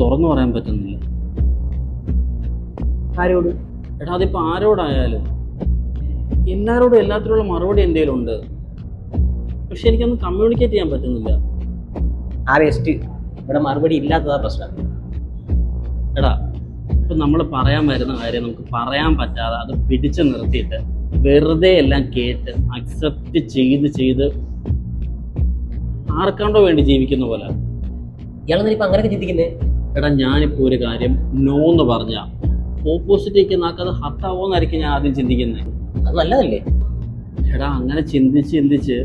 തുറന്നു പറയാൻ പറ്റുന്നില്ല. ആരോട്? എടാ അതിപ്പോൾ ആരോടായാലും? എല്ലാവരോടും എല്ലാത്തിനുള്ള മറുപടി എന്തെങ്കിലും ഉണ്ട്? പക്ഷെ എനിക്കൊന്ന് കമ്മ്യൂണിക്കേറ്റ് ചെയ്യാൻ പറ്റുന്നില്ല. ആ വേസ്റ്റ് ഇവിടെ മറുപടി ഇല്ലാത്തതാ പ്രശ്നം. എടാ ഇപ്പം നമ്മൾ പറയാൻ വരുന്ന കാര്യം നമുക്ക് പറയാൻ പറ്റാതെ അത് പിടിച്ചു നിർത്തിയിട്ട് വെറുതെ എല്ലാം കേട്ട് അക്സെപ്റ്റ് ചെയ്ത് ചെയ്ത് ആർക്കാണ്ടോ വേണ്ടി ജീവിക്കുന്ന പോലെ. ഇയാളെന്താ ഇപ്പൊ അങ്ങനെയൊക്കെ ചിന്തിക്കുന്നേ? എടാ ഞാനിപ്പോ ഒരു കാര്യം നോ എന്ന് പറഞ്ഞ ഓപ്പോസിറ്റേക്ക് നാക്കത് ഹത്താവോന്നായിരിക്കും ഞാൻ ആദ്യം ചിന്തിക്കുന്നത് അത് നല്ലതല്ലേ? എടാ അങ്ങനെ ചിന്തിച്ച് ചിന്തിച്ച്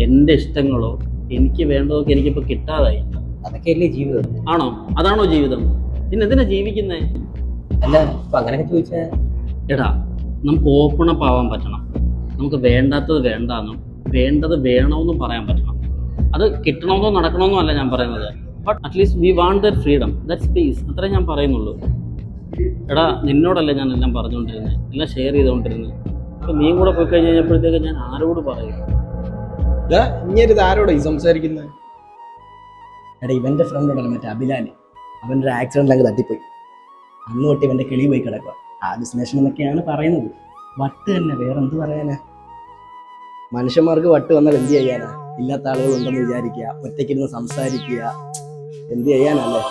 എന്റെ ഇഷ്ടങ്ങളോ എനിക്ക് വേണ്ടതൊക്കെ എനിക്കിപ്പോൾ കിട്ടാതായി. അതൊക്കെയല്ലേ ജീവിതം? ആണോ? അതാണോ ജീവിതം? പിന്നെ എന്തിനാ ജീവിക്കുന്നേ? അല്ല ഇപ്പൊ അങ്ങനെയൊക്കെ ചോദിച്ചാ? എടാ നമുക്ക് ഓപ്പൺ അപ്പ് ആവാൻ പറ്റണം. നമുക്ക് വേണ്ടാത്തത് വേണ്ടാന്നും വേണ്ടത് വേണമെന്നും പറയാൻ പറ്റണം. അത് കിട്ടണമെന്നോ നടക്കണമെന്നോ അല്ല ഞാൻ പറയുന്നത്. But at least we want their freedom that space അത്രേ ഞാൻ പറയുന്നുള്ളൂ. എടാ നിന്നോടല്ലേ ഞാൻ എല്ലാം പറഞ്ഞുകൊണ്ടിരുന്നത് എല്ലാം ഷെയർ ചെയ്തുകൊണ്ടിരുന്നത് അപ്പം നീ കൂടെ പോയി കഴിഞ്ഞ് കഴിഞ്ഞപ്പോഴത്തേക്ക് ഞാൻ ആരോട് പറയും? ഇങ്ങനെ ആരോടാ ഈ സംസാരിക്കുന്നത് എടാ ഇവന്റെ ഫ്രണ്ട് ഉണ്ടല്ലോ മറ്റേ അഭിലാൽ അവന്റെ ഒരു ആക്സിഡന്റ് അങ്ങ് തട്ടിപ്പോയി. അന്ന് തൊട്ട് ഇവന്റെ കിളി പോയി കിടക്കുക ആ ബിസിനസ് എന്നൊക്കെയാണ് പറയുന്നത്. വട്ട് തന്നെ വേറെ എന്ത് പറയാനാ? മനുഷ്യന്മാർക്ക് വട്ട് വന്നാൽ എന്ത് ചെയ്യാനാ? ഇല്ലാത്ത ആളുകൾ ഉണ്ടെന്ന് വിചാരിക്കുക ഒറ്റയ്ക്കിരുന്ന് സംസാരിക്കുക. എന്ത് ചെയ്യാനല്ലേ